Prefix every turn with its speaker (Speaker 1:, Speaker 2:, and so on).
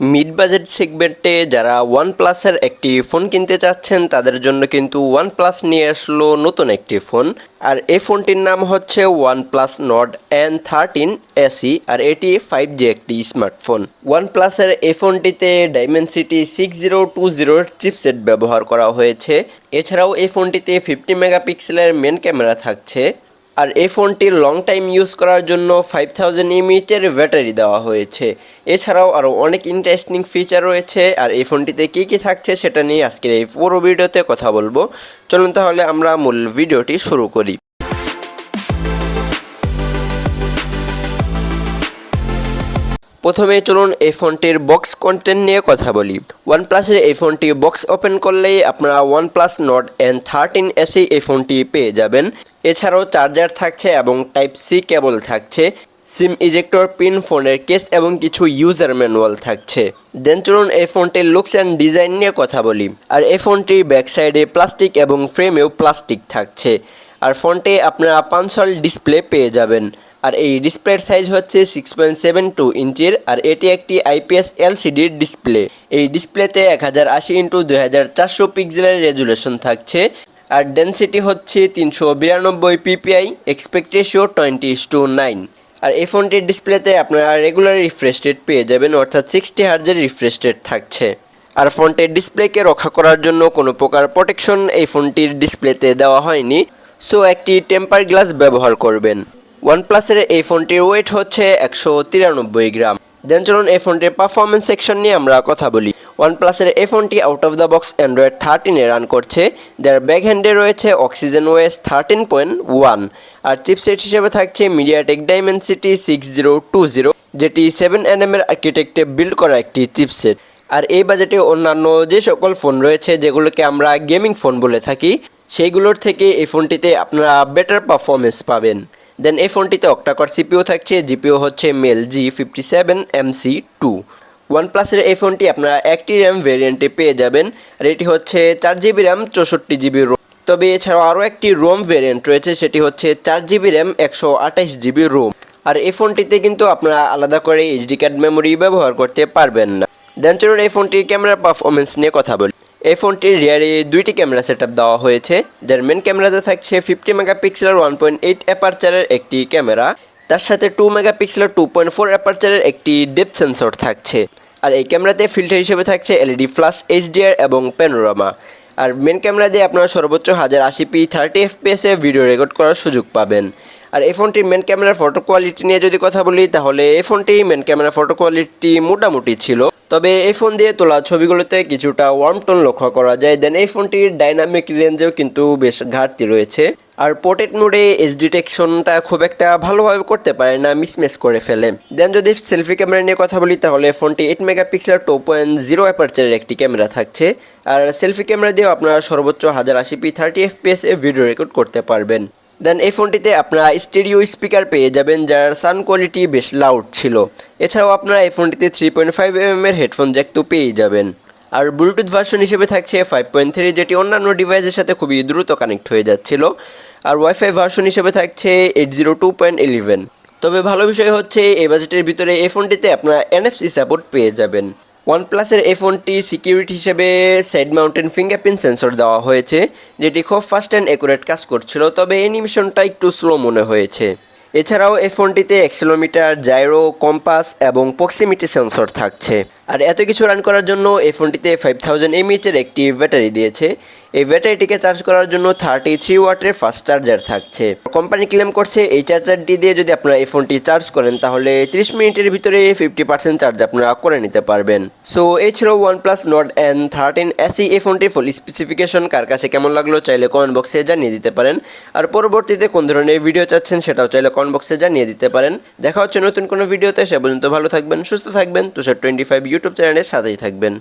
Speaker 1: Mid budget সেগমেন্টে যারা one প্লাসের একটি ফোন কিনতে চাচ্ছেন, তাদের জন্য কিন্তু ওয়ান প্লাস নিয়ে আসলো নতুন একটি ফোন আর এই ফোনটির নাম হচ্ছে OnePlus Nord N thirteen SE আর এটি ফাইভ জি একটি স্মার্টফোন ওয়ান প্লাসের এই ফোনটিতে ডাইমেনসিটি সিক্স জিরো টু জিরোর চিপসেট ব্যবহার করা হয়েছে। এছাড়াও এই ফোনটিতে ফিফটি মেগাপিক্সেলের মেন ক্যামেরা থাকছে। আর এই ফোনটির লং টাইম ইউজ করার জন্য ফাইভ থাউজেন্ড এমএইচের ব্যাটারি দেওয়া হয়েছে। এছাড়াও আরও অনেক ইন্টারেস্টিং ফিচার রয়েছে। আর এই ফোনটিতে কী কী থাকছে সেটা নিয়ে আজকের এই পুরো ভিডিওতে কথা বলব। চলুন তাহলে আমরা মূল ভিডিওটি শুরু করি। প্রথমে চলুন এই ফোনটির বক্স কন্টেন্ট নিয়ে কথা বলি। ওয়ানপ্লাসের এই ফোনটি বক্স ওপেন করলেই আপনারা OnePlus Nord N thirteen SE এই ফোনটি পেয়ে যাবেন। এছাড়াও চার্জার থাকছে এবং টাইপ সি কেবল থাকছে সিম ইজেক্টর পিন ফোনের কেস এবং কিছু ইউজার ম্যানুয়াল থাকছে। দেন চলুন এই ফোনটির লুকস অ্যান্ড ডিজাইন নিয়ে কথা বলি। আর এই ফোনটির ব্যাক সাইডে প্লাস্টিক এবং ফ্রেমেও প্লাস্টিক থাকছে। আর ফোনটি আপনারা পাঁচশাল ডিসপ্লে পেয়ে যাবেন। আর এই ডিসপ্লের সাইজ হচ্ছে সিক্স পয়েন্ট সেভেন টু ইঞ্চির আর এটি একটি আইপিএস এলসিডির ডিসপ্লে এই ডিসপ্লেতে এক হাজার আশি ইন্টু দুই হাজার চারশো পিক্সেলের রেজুলেশন থাকছে, আর ডেন্সিটি হচ্ছে তিনশো বিরানব্বই PPI aspect ratio twenty two nine আর এই ফোনটির ডিসপ্লেতে আপনারা রেগুলার রিফ্রেশ রেট পেয়ে যাবেন, অর্থাৎ সিক্সটি হার্জের রিফ্রেশ রেট থাকছে। আর ফোনটির ডিসপ্লেকে রক্ষা করার জন্য কোনো প্রকার প্রোটেকশন এই ফোনটির ডিসপ্লেতে দেওয়া হয়নি সো একটি টেম্পার গ্লাস ব্যবহার করবেন। ওয়ানপ্লাসের এই ফোনটির ওয়েট হচ্ছে একশো তিরানব্বই গ্রাম। দেন চলুন এই ফোনটির পারফরমেন্স সেকশন নিয়ে আমরা কথা বলি। ওয়ানপ্লাসের এই ফোনটি out of the box Android থার্টিনে run করছে। যার ব্যাক হ্যান্ডে রয়েছে Oxygen OS thirteen point one আর চিপসেট হিসেবে থাকছে MediaTek Dimensity six zero two zero যেটি সেভেন এন এম এর আর্কিটেক্টে বিল্ড করা একটি চিপসেট আর এই বাজেটে অন্যান্য যে সকল ফোন রয়েছে, যেগুলোকে আমরা গেমিং ফোন বলে থাকি, সেইগুলোর থেকে এই ফোনটিতে আপনারা বেটার পারফরমেন্স পাবেন। দেন এই ফোনটিতে অক্টাকর সিপিও থাকছে জিপিও হচ্ছে Mali G fifty seven MC two ওয়ানপ্লাসের এই ফোনটি আপনারা একটি র্যাম ভেরিয়েন্টে পেয়ে যাবেন, আর এটি হচ্ছে চার জিবি র্যাম চৌষট্টি জিবি রোম তবে এছাড়াও আরও একটি রোম ভেরিয়েন্ট রয়েছে, সেটি হচ্ছে চার জিবি র্যাম একশো আঠাশ জিবি রোম আর এই ফোনটিতে কিন্তু আপনারা আলাদা করে এইচডি কার্ড মেমোরি ব্যবহার করতে পারবেন না। দেন চলুন এই ফোনটির ক্যামেরা পারফরমেন্স নিয়ে কথা বলি। এই ফোনটির রিয়ারে দুইটি ক্যামেরা সেট দেওয়া হয়েছে, যার মেন ক্যামেরাতে থাকছে ফিফটি মেগাপিক্সেলের ওয়ান পয়েন্ট এইট অ্যাপারচারের একটি ক্যামেরা। তার সাথে টু মেগাপিক্সেলের টু পয়েন্ট ফোর অ্যাপারচারের একটি ডেপ সেন্সর থাকছে। আর এই ক্যামেরাতে ফিল্টার হিসেবে থাকছে এলইডি ফ্লাশ এইচডিআর এবং প্যানোরামা আর মেন ক্যামেরা দিয়ে আপনারা সর্বোচ্চ হাজার আশি পি থার্টি এফপিএসে ভিডিও রেকর্ড করার সুযোগ পাবেন। আর এই ফোনটির মেন ক্যামেরার ফটো কোয়ালিটি নিয়ে যদি কথা বলি, তাহলে এই ফোনটির মেন ক্যামেরা ফটো কোয়ালিটি মোটামুটি ছিল তবে এই ফোন দিয়ে তোলা ছবিগুলোতে কিছুটা ওয়ার্ম টোন লক্ষ্য করা যায়। দেন এই ফোনটির ডাইনামিক রেঞ্জেও কিন্তু বেশ ঘাটতি রয়েছে। আর পোর্ট্রেট মোডে এস ডিটেকশনটা খুব একটা ভালোভাবে করতে পারে না মিসমেস করে ফেলে। দেন যদি সেলফি ক্যামেরা নিয়ে কথা বলি, তাহলে ফোনটি এইট মেগাপিক্সেলের টু পয়েন্ট জিরো অ্যাপারচারের একটি ক্যামেরা থাকছে। আর সেলফি ক্যামেরা দিয়েও আপনারা সর্বোচ্চ হাজার আশি পি থার্টি এফপিএস এ ভিডিও রেকর্ড করতে পারবেন। দেন এই ফোনটিতে আপনারা স্টেরিও স্পিকার পেয়ে যাবেন, যার সাউন্ড কোয়ালিটি বেশ লাউড ছিল। এছাড়াও আপনারা এই ফোনটিতে থ্রি পয়েন্ট ফাইভ এম এর হেডফোন জ্যাক তো পেয়েই যাবেন। আর ব্লুটুথ ভার্সন হিসেবে থাকছে ফাইভ পয়েন্ট থ্রি যেটি অন্যান্য ডিভাইসের সাথে খুবই দ্রুত কানেক্ট হয়ে যাচ্ছিল। আর ওয়াইফাই ভার্সন হিসেবে থাকছে eight zero two point eleven তবে ভালো বিষয় হচ্ছে, এই বাজেটের ভিতরে এই ফোনটিতে আপনারা এনএফসি সাপোর্ট পেয়ে যাবেন। ওয়ানপ্লাসের এ ফোনটি সিকিউরিটি হিসেবে সাইড মাউন্টেন ফিঙ্গারপ্রিন্ট সেন্সর দেওয়া হয়েছে, যেটি খুব ফাস্ট অ্যান্ড অ্যাকুরেট কাজ করছিল, তবে অ্যানিমেশনটা একটু স্লো মনে হয়েছে। এছাড়াও এই ফোনটিতে অ্যাক্সেলোমিটার জাইরো কম্পাস এবং প্রক্সিমিটি সেন্সর থাকছে। আর এত কিছু রান করার জন্য এই ফোনটিতে ফাইভ থাউজেন্ড এমএইচের একটি ব্যাটারি দিয়েছে এই ব্যাটারিটিকে চার্জ করার জন্য থার্টি থ্রি ওয়াটের ফাস্ট চার্জার থাকছে। কোম্পানি ক্লেম করছে এই চার্জারটি দিয়ে যদি আপনারা এই ফোনটি চার্জ করেন, তাহলে ত্রিশ মিনিটের ভিতরে ফিফটি পার্সেন্ট চার্জ আপনারা করে নিতে পারবেন। সো এই ছিল OnePlus Nord N thirteen SE এই ফোনটির ফুল স্পেসিফিকেশন কার কাছে কেমন লাগল চাইলে কমেন্ট বক্সে জানিয়ে দিতে পারেন। আর পরবর্তীতে কোন ধরনের ভিডিও চাচ্ছেন সেটাও চাইলে কমেন্ট বক্সে জানিয়ে দিতে পারেন। দেখা হচ্ছে নতুন কোনো ভিডিওতে সে পর্যন্ত ভালো থাকবেন, সুস্থ থাকবেন। তুষার টোয়েন্টি ফাইভ ইউটিউব চ্যানেলের সাথেই থাকবেন।